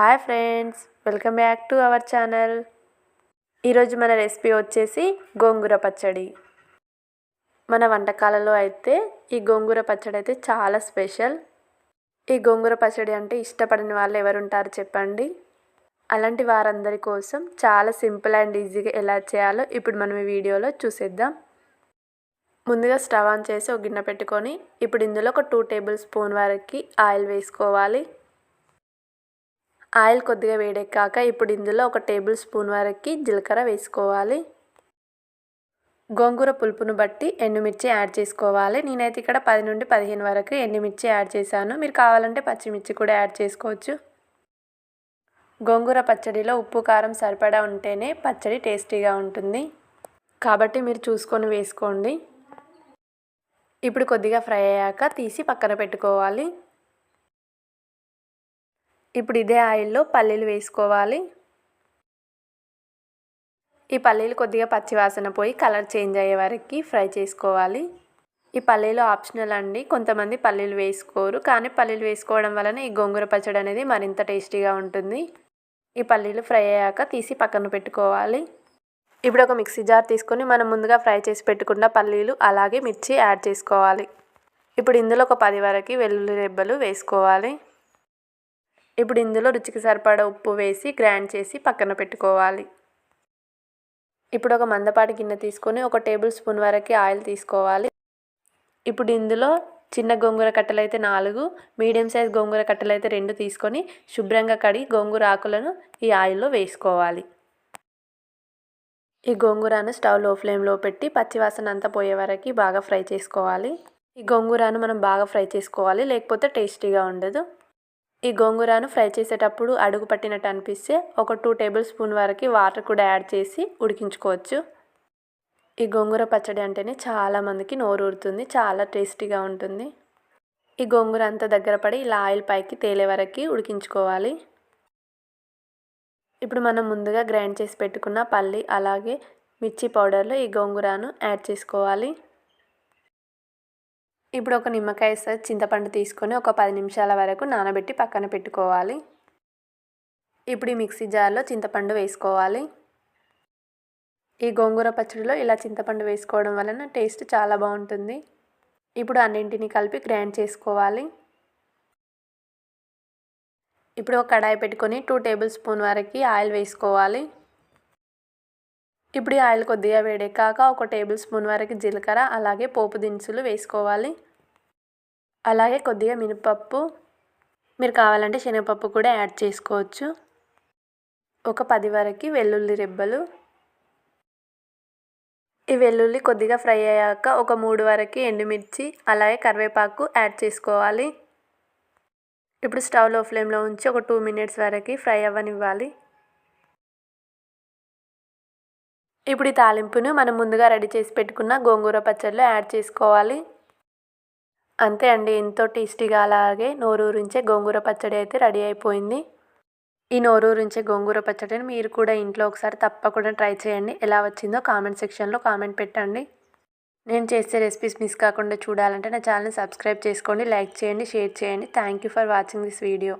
Hi friends welcome back to our channel. ఈరోజు మన recipe వచ్చేసి గోంగూర పచ్చడి. మన వంటకాలలో అయితే ఈ గోంగూర పచ్చడి అయితే చాలా స్పెషల్. ఈ గోంగూర పచ్చడి అంటే ఇష్టపడిన వాళ్ళు ఎవరుంటారు చెప్పండి. అలాంటి వారందరి కోసం చాలా సింపుల్ అండ్ ఈజీగా ఎలా చేయాలో ఇప్పుడు మనం ఈ వీడియోలో చూసేద్దాం. ముందుగా స్టవ్ ఆన్ చేసి ఒక గిన్నె పెట్టుకొని ఇప్పుడు ఇందులో ఒక టూ టేబుల్ స్పూన్ వరకు ఆయిల్ వేసుకోవాలి. ఆయిల్ కొద్దిగా వేడెక్కాక ఇప్పుడు ఇందులో ఒక టేబుల్ స్పూన్ వరకు జీలకర్ర వేసుకోవాలి. గోంగూర పులుపును బట్టి ఎండుమిర్చి యాడ్ చేసుకోవాలి. నేనైతే ఇక్కడ పది నుండి పదిహేను వరకు ఎండుమిర్చి యాడ్ చేశాను. మీరు కావాలంటే పచ్చిమిర్చి కూడా యాడ్ చేసుకోవచ్చు. గోంగూర పచ్చడిలో ఉప్పు కారం సరిపడా ఉంటేనే పచ్చడి టేస్టీగా ఉంటుంది. కాబట్టి మీరు చూసుకొని వేసుకోండి. ఇప్పుడు కొద్దిగా ఫ్రై అయ్యాక తీసి పక్కన పెట్టుకోవాలి. ఇప్పుడు ఇదే ఆయిల్లో పల్లీలు వేసుకోవాలి. ఈ పల్లీలు కొద్దిగా పచ్చివాసన పోయి కలర్ చేంజ్ అయ్యే వరకు ఫ్రై చేసుకోవాలి. ఈ పల్లీలు ఆప్షనల్ అండి. కొంతమంది పల్లీలు వేసుకోరు. కానీ పల్లీలు వేసుకోవడం వలన ఈ గోంగూర పచ్చడి అనేది మరింత టేస్టీగా ఉంటుంది. ఈ పల్లీలు ఫ్రై అయ్యాక తీసి పక్కన పెట్టుకోవాలి. ఇప్పుడు ఒక మిక్సీ జార్ తీసుకొని మనం ముందుగా ఫ్రై చేసి పెట్టుకున్న పల్లీలు అలాగే మిర్చి యాడ్ చేసుకోవాలి. ఇప్పుడు ఇందులో ఒక పది వరకు వెల్లుల్లి రెబ్బలు వేసుకోవాలి. ఇప్పుడు ఇందులో రుచికి సరిపడా ఉప్పు వేసి గ్రైండ్ చేసి పక్కన పెట్టుకోవాలి. ఇప్పుడు ఒక మందపాటి గిన్నె తీసుకొని ఒక టేబుల్ స్పూన్ వరకు ఆయిల్ తీసుకోవాలి. ఇప్పుడు ఇందులో చిన్న గోంగూర కట్టలు అయితే నాలుగు మీడియం సైజ్ గోంగూర కట్టెలు అయితే రెండు తీసుకొని శుభ్రంగా కడిగి గోంగూర ఆకులను ఈ ఆయిల్లో వేసుకోవాలి. ఈ గోంగూరను స్టవ్లో ఫ్లేమ్లో పెట్టి పచ్చివాసన అంతా పోయే వరకు బాగా ఫ్రై చేసుకోవాలి. ఈ గోంగూరను మనం బాగా ఫ్రై చేసుకోవాలి లేకపోతే టేస్టీగా ఉండదు. ఈ గోంగూరను ఫ్రై చేసేటప్పుడు అడుగు పట్టినట్టు అనిపిస్తే ఒక టూ టేబుల్ స్పూన్ వరకు వాటర్ కూడా యాడ్ చేసి ఉడికించుకోవచ్చు. ఈ గోంగూర పచ్చడి అంటేనే చాలామందికి నోరు ఊరుతుంది చాలా టేస్టీగా ఉంటుంది. ఈ గోంగూర అంతా దగ్గర పడి ఇలా ఆయిల్ పైకి తేలే వరకు ఉడికించుకోవాలి. ఇప్పుడు మనం ముందుగా గ్రైండ్ చేసి పెట్టుకున్న పల్లి అలాగే మిర్చి పౌడర్లో ఈ గోంగూరను యాడ్ చేసుకోవాలి. ఇప్పుడు ఒక నిమ్మకాయ సైజ్ చింతపండు తీసుకొని ఒక పది నిమిషాల వరకు నానబెట్టి పక్కన పెట్టుకోవాలి. ఇప్పుడు ఈ మిక్సీ జార్లో చింతపండు వేసుకోవాలి. ఈ గోంగూర పచ్చడిలో ఇలా చింతపండు వేసుకోవడం వలన టేస్ట్ చాలా బాగుంటుంది. ఇప్పుడు అన్నింటిని కలిపి గ్రైండ్ చేసుకోవాలి. ఇప్పుడు ఒక కడాయి పెట్టుకొని టూ టేబుల్ స్పూన్ వరకు ఆయిల్ వేసుకోవాలి. ఇప్పుడు ఆయిల్ కొద్దిగా వేడెక్కాక ఒక టేబుల్ స్పూన్ వరకు జీలకర్ర అలాగే పోపు దినుసులు వేసుకోవాలి. అలాగే కొద్దిగా మినపప్పు మీరు కావాలంటే శనగపప్పు కూడా యాడ్ చేసుకోవచ్చు. ఒక పది వరకు వెల్లుల్లి రెబ్బలు. ఈ వెల్లుల్లి కొద్దిగా ఫ్రై అయ్యాక ఒక మూడు వరకు ఎండుమిర్చి అలాగే కరివేపాకు యాడ్ చేసుకోవాలి. ఇప్పుడు స్టవ్లో ఫ్లేమ్లో ఉంచి ఒక టూ మినిట్స్ వరకు ఫ్రై అవ్వనివ్వాలి. ఇప్పుడు ఈ తాలింపును మనం ముందుగా రెడీ చేసి పెట్టుకున్న గోంగూర పచ్చడిలో యాడ్ చేసుకోవాలి. అంతే అండి ఎంతో టేస్టీగా అలాగే నోరూరించే గోంగూర పచ్చడి అయితే రెడీ అయిపోయింది. ఈ నోరూరించే గోంగూర పచ్చడిని మీరు కూడా ఇంట్లో ఒకసారి తప్పకుండా ట్రై చేయండి. ఎలా వచ్చిందో కామెంట్ సెక్షన్లో కామెంట్ పెట్టండి. నేను చేసే రెసిపీస్ మిస్ కాకుండా చూడాలంటే నా ఛానల్ సబ్స్క్రైబ్ చేసుకోండి లైక్ చేయండి షేర్ చేయండి. Thank you for watching this video.